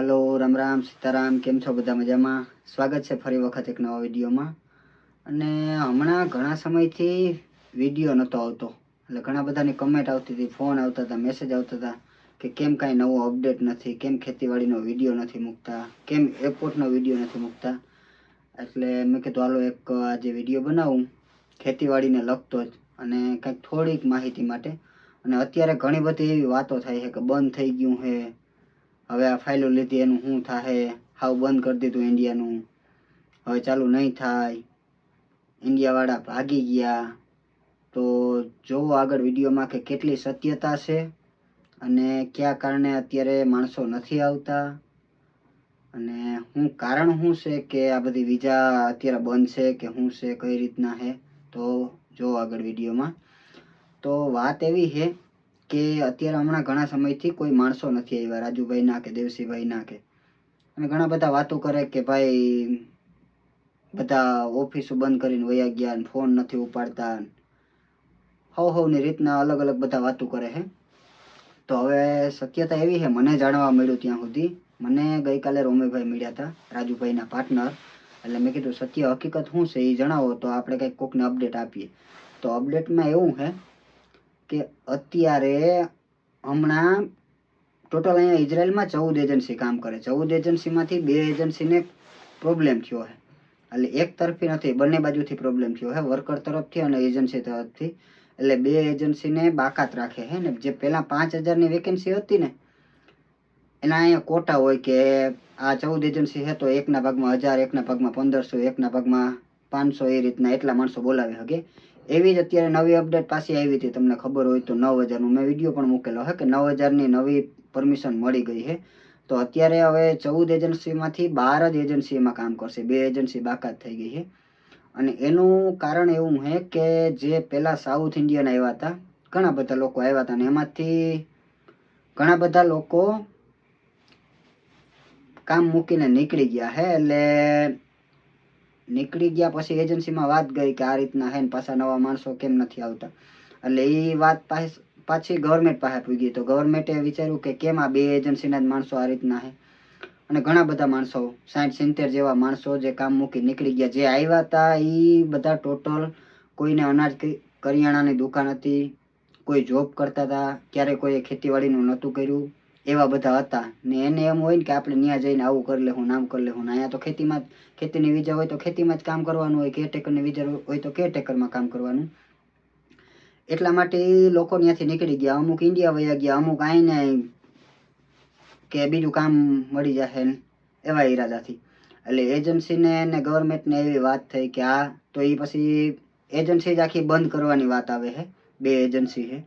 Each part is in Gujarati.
હાલો, રામ રામ, સીતારામ, કેમ છો બધા મજામાં? સ્વાગત છે ફરી વખત એક નવા વિડીયોમાં. અને હમણાં ઘણા સમયથી વીડિયો નહોતો આવતો. એટલે ઘણા બધાની કમેન્ટ આવતી હતી ફોન આવતા હતા મેસેજ આવતા હતા કે કેમ કાંઈ નવો અપડેટ નથી, કેમ ખેતીવાડીનો વીડિયો નથી મૂકતા, કેમ એરપોર્ટનો વીડિયો નથી મૂકતા. એટલે મેં કીધું, હાલો, એક આજે વીડિયો બનાવું, ખેતીવાડીને લગતો જ અને કંઈક થોડીક માહિતી માટે. અને અત્યારે ઘણી બધી એવી વાતો થાય છે કે બંધ થઈ ગયું છે હવે આ ફાઇલો લીધી, એનું શું થાય હાવ બંધ કરી દીધું ઇન્ડિયાનું હવે ચાલુ નહીં થાય. ઇન્ડિયાવાળા ભાગી ગયા. તો જોવો આગળ વિડીયોમાં કે કેટલી સત્યતા છે અને કયા કારણે અત્યારે માણસો નથી આવતા અને હું કારણ શું છે કે આ બધી વિઝા અત્યારે બંધ છે કે શું છે, કઈ રીતના છે? તો જો આગળ વિડીયોમાં તો વાત એવી છે કે અત્યારે હમણાં ઘણા સમયથી કોઈ માણસો નથી આવ્યા, રાજુભાઈ ના કે દેવસિંહભાઈ ના કે. અને ઘણા બધા વાતો કરે કે ભાઈ, બધા ઓફિસો બંધ કરીને વયા ગયા ને ફોન નથી ઉપાડતા હવ હવની રીતના અલગ અલગ બધા વાતો કરે છે તો હવે શક્યતા એવી છે મને જાણવા મળ્યું ત્યાં સુધી. મને ગઈકાલે રોમેભાઈ મળ્યા હતા રાજુભાઈના પાર્ટનર એટલે મેં કીધું, સત્ય હકીકત શું છે? એ જણાવો, તો આપણે કંઈક કોકને અપડેટ આપીએ. તો અપડેટમાં એવું છે કે અત્યારે હમણાં ટોટલ અહીંયા ઇઝરાયલમાં ચૌદ એજન્સી કામ કરે. ચૌદ એજન્સીમાંથી બે એજન્સીને પ્રોબ્લેમ થયો છે. એટલે એક તરફી નથી, બંને બાજુથી પ્રોબ્લેમ થયો છે વર્કર તરફથી અને એજન્સી તરફથી. એટલે બે એજન્સીને બાકાત રાખે છે ને. જે પહેલાં પાંચ હજારની વેકેન્સી હતી ને, એના અહીંયા કોટા હોય કે આ ચૌદ એજન્સી છે તો એકના ભાગમાં હજાર, એકના ભાગમાં પંદરસો, એકના ભાગમાં પાંચસો, એ રીતના એટલા માણસો બોલાવી શકે એવી જ અત્યારે નવી અપડેટ પાછી આવી હતી, તમને ખબર હોય તો નવ હજારનું. મેં વીડિયો પણ મૂકેલો છે કે નવ હજારની નવી પરમિશન મળી ગઈ છે તો અત્યારે હવે ચૌદ એજન્સીમાંથી બાર જ એજન્સીમાં કામ કરશે. બે એજન્સી બાકાત થઈ ગઈ છે અને એનું કારણ એવું છે કે જે પહેલાં સાઉથ ઇન્ડિયન આવ્યા હતા, ઘણા બધા લોકો આવ્યા હતા અને એમાંથી ઘણા બધા લોકો કામ મૂકીને નીકળી ગયા છે એટલે નીકળી ગયા પછી એજન્સીમાં વાત ગઈ કે આ રીતના હે ને પાછા નવા માણસો કેમ નથી આવતા. એટલે એ વાત પાછી ગવર્મેન્ટ પાસે પૂગી. તો ગવર્મેન્ટે વિચાર્યું કે કેમ આ બે એજન્સીના જ માણસો આ રીતના હે? અને ઘણા બધા માણસો, સાઠ, સિત્તેર જેવા માણસો જે કામ મૂકી નીકળી ગયા, જે આવ્યા હતા એ બધા ટોટલ કોઈને અનાજ કરિયાણાની દુકાન હતી, કોઈ જોબ કરતા હતા ક્યારે કોઈએ ખેતીવાડીનું નહોતું કર્યું. એવા બધા હતા. ને એને એમ હોય ને કે આપણે ત્યાં જઈને આવું કરી લેવું નામ કરી લેવું ને અહીંયા તો ખેતીમાં ખેતીની વિજા હોય તો ખેતીમાં જ કામ કરવાનું હોય કેરટેકરની વિજા હોય તો કેરટેકરમાં કામ કરવાનું. એટલા માટે એ લોકો ત્યાંથી નીકળી ગયા. અમુક ઇન્ડિયા વયા ગયા, અમુક આઈને કે બીજું કામ મળી જશે એવા ઈરાદાથી. એટલે એજન્સીને ને ગવર્મેન્ટને એવી વાત થઈ કે આ તો એ પછી એજન્સી જ આખી બંધ કરવાની વાત આવે છે બે એજન્સી છે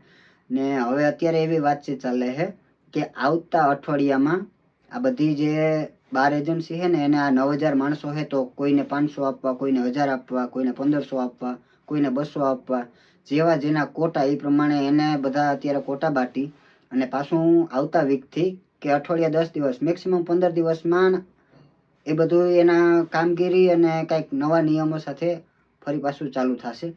ને હવે અત્યારે એવી વાતચીત ચાલે છે કે આવતા અઠવાડિયામાં આ બધી જે બાર એજન્સી છે ને, એને આ નવ હજાર માણસો છે, તો કોઈને પાંચસો આપવા, કોઈને હજાર આપવા, કોઈને પંદરસો આપવા, કોઈને બસો આપવા, જેવા જેના કોટા એ પ્રમાણે એને બધા અત્યારે કોટા બાટી અને પાછું આવતા વીકથી કે અઠવાડિયા દસ દિવસ મેક્સિમમ પંદર દિવસમાં એ બધું એના કામગીરી અને કંઈક નવા નિયમો સાથે ફરી પાછું ચાલુ થશે.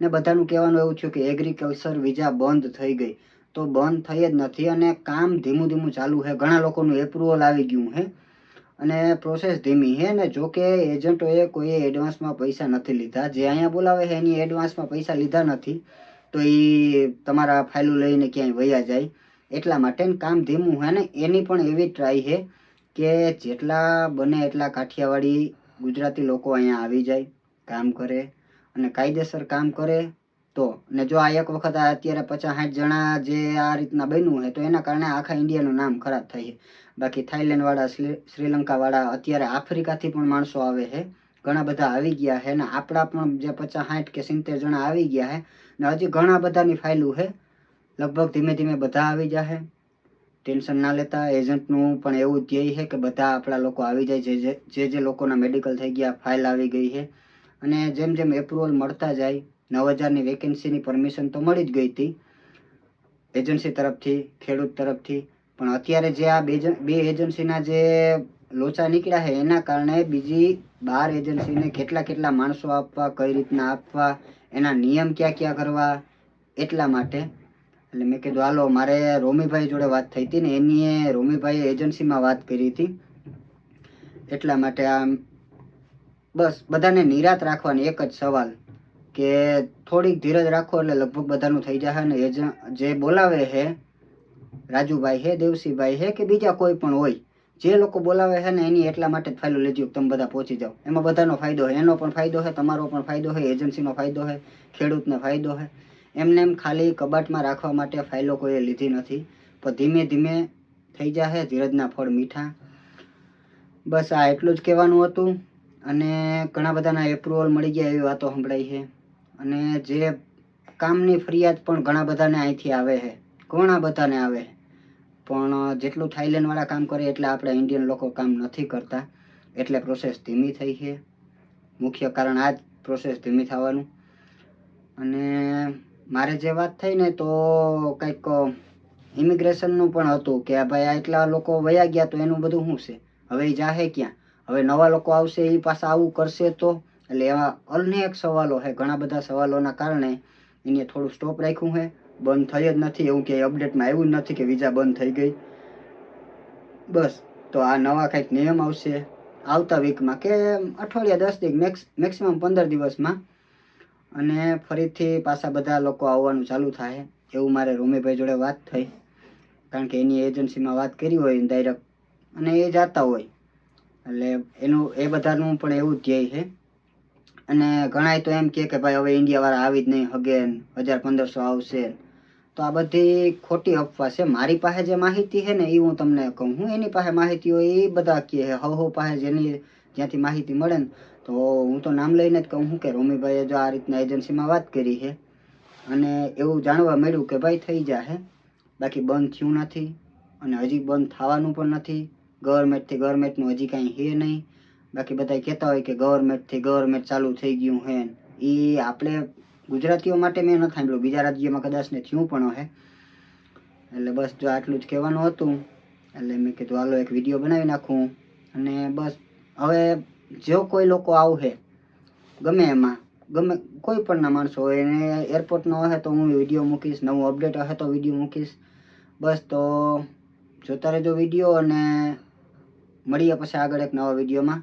ને બધાનું કહેવાનું એવું થયું કે એગ્રીકલ્ચર વિઝા બંધ થઈ ગઈ. તો બંધ થઈ જ નથી અને કામ ધીમું ધીમું ચાલુ છે. ઘણા લોકોનું એપ્રુવલ આવી ગયું છે અને પ્રોસેસ ધીમી છે ને જો કે એજન્ટોએ કોઈએ એડવાન્સમાં પૈસા નથી લીધા. જે અહીંયા બોલાવે છે એની એડવાન્સમાં પૈસા લીધા નથી તો એ તમારા ફાઇલો લઈને ક્યાંય વયા જાય. એટલા માટે કામ ધીમું છે ને એની પણ એવી ટ્રાય છે કે જેટલા બને એટલા કાઠિયાવાડી ગુજરાતી લોકો અહીંયા આવી જાય, કામ કરે અને કાયદેસર કામ કરે તો, ને જો આ એક વખત આ અત્યારે પચાસ સાઠ જણા જે આ રીતના બન્યું હોય, તો એના કારણે આખા ઇન્ડિયાનું નામ ખરાબ થાય છે બાકી થાઈલેન્ડવાળા શ્રીલંકાવાળા શ્રી- શ્રીલંકા અત્યારે આફ્રિકાથી પણ માણસો આવે છે. ઘણા બધા આવી ગયા છે ને આપણા પણ જે પચાસ સાઠ કે સિત્તેર જણા આવી ગયા છે ને હજી ઘણા બધાની ફાઇલું છે. લગભગ ધીમે ધીમે બધા આવી જશે ટેન્શન ના લેતા એજન્ટનું પણ એવું ધ્યેય છે કે બધા આપણા લોકો આવી જાય, જે જે લોકોના મેડિકલ થઈ ગયા, ફાઇલ આવી ગઈ છે. અને જેમ જેમ એપ્રુવલ મળતા જાય નવ હજારની વેકેન્સીની પરમિશન તો મળી જ ગઈ હતી. એજન્સી તરફથી, ખેડૂત તરફથી. પણ અત્યારે જે આ બે બે એજન્સીના જે લોચા નીકળ્યા છે, એના કારણે બીજી બાર એજન્સીને કેટલા કેટલા માણસો આપવા, કઈ રીતના આપવા, એના નિયમ ક્યાં ક્યાં કરવા, એટલા માટે. એટલે મેં કીધું, હાલો, મારે રોમીભાઈ જોડે વાત થઈ હતી ને એની રોમીભાઈ એજન્સીમાં વાત કરી હતી. એટલા માટે આમ, બસ, બધાને નિરાત રાખવાની એક જ સવાલ. કે થોડીક ધીરજ રાખો એટલે લગભગ બધાનું થઈ જશે ને એજ જે બોલાવે છે રાજુભાઈ હે, દેવસીભાઈ હે કે બીજા કોઈ પણ હોય, જે લોકો બોલાવે છે ને એની એટલા માટે જ ફાઇલો લેજો, તમે બધા પહોંચી જાઓ. એમાં બધાનો ફાયદો છે એનો પણ ફાયદો છે તમારો પણ ફાયદો છે એજન્સીનો ફાયદો છે ખેડૂતને ફાયદો છે એમને એમ ખાલી કબાટમાં રાખવા માટે ફાઇલો કોઈએ લીધી નથી. પણ ધીમે ધીમે થઈ જશે ધીરજના ફળ મીઠા. બસ આ એટલું જ કહેવાનું હતું. અને ઘણા બધાના એપ્રુવલ મળી ગયા એવી વાતો સંભળાઈ છે. અને જે કામની ફરિયાદ પણ ઘણા બધાને અહીંથી આવે છે. ઘણા બધાને આવે પણ જેટલું થાઈલેન્ડવાળા કામ કરે એટલે આપણે ઇન્ડિયન લોકો કામ નથી કરતા. એટલે પ્રોસેસ ધીમી થઈ છે. મુખ્ય કારણ આ જ પ્રોસેસ ધીમી થવાનું. અને મારે જે વાત થઈ ને તો કંઈક ઇમિગ્રેશનનું પણ હતું કે, આ ભાઈ આટલા લોકો વયા ગયા તો એનું બધું શું છે? હવે એ જાહે ક્યાં? હવે નવા લોકો આવશે, એ પાછા આવું કરશે તો એટલે એવા અનેક સવાલો છે. ઘણા બધા સવાલોના કારણે એને થોડું સ્ટોપ રાખ્યું છે. બંધ થઈ જ નથી. એવું કે અપડેટમાં આવ્યું જ નથી કે વિઝા બંધ થઈ ગઈ. બસ. તો આ નવા કંઈક નિયમ આવશે. આવતા વીકમાં કે અઠવાડિયા દસ દિવસ મેક્સ મેક્સિમમ પંદર દિવસમાં. અને ફરીથી પાછા બધા લોકો આવવાનું ચાલુ થાય. એવું મારે રોમીભાઈ જોડે વાત થઈ. કારણ કે એની એજન્સીમાં વાત કરી હોય ડાયરેક્ટ અને એ જાતા હોય. એટલે એનું, એ બધાનું પણ એવું ધ્યેય છે. અને ઘણાય તો એમ કે ભાઈ હવે ઇન્ડિયાવાળા આવી જ નહીં, હગે હજાર પંદરસો આવશે. તો આ બધી ખોટી અફવા છે. મારી પાસે જે માહિતી છે ને એ હું તમને કહું. હું એની પાસે માહિતી હોય એ બધા કહે હવ હવ પાસે જેની જ્યાંથી માહિતી મળે ને, તો હું તો નામ લઈને જ કહું. હું કે રોમીભાઈએ જો આ રીતના એજન્સીમાં વાત કરી છે, અને એવું જાણવા મળ્યું કે ભાઈ થઈ જશે બાકી બંધ થયું નથી, અને હજી બંધ થવાનું પણ નથી. ગવર્મેન્ટથી ગવર્મેન્ટનું હજી કાંઈ છે નહીં. બાકી બધા કહેતા હોય કે ગવર્મેન્ટથી ગવર્મેન્ટ ચાલુ થઈ ગયું હે એ આપણે ગુજરાતીઓ માટે મેં નથી સાંભળ્યું. બીજા રાજ્યમાં કદાચ ને થયું પણ હે. એટલે બસ જો આટલું જ કહેવાનું હતું. એટલે મેં કીધું હાલો એક વીડિયો બનાવી નાખું. અને બસ હવે જો કોઈ લોકો આવશે, ગમે એમાં, ગમે કોઈ પણના માણસો હોય, એને એરપોર્ટનો હશે તો હું વીડિયો મૂકીશ, નવું અપડેટ હશે તો વીડિયો મૂકીશ. બસ તો જોતા રહેજો વીડિયો અને મળીએ પછી આગળ એક નવા વિડીયોમાં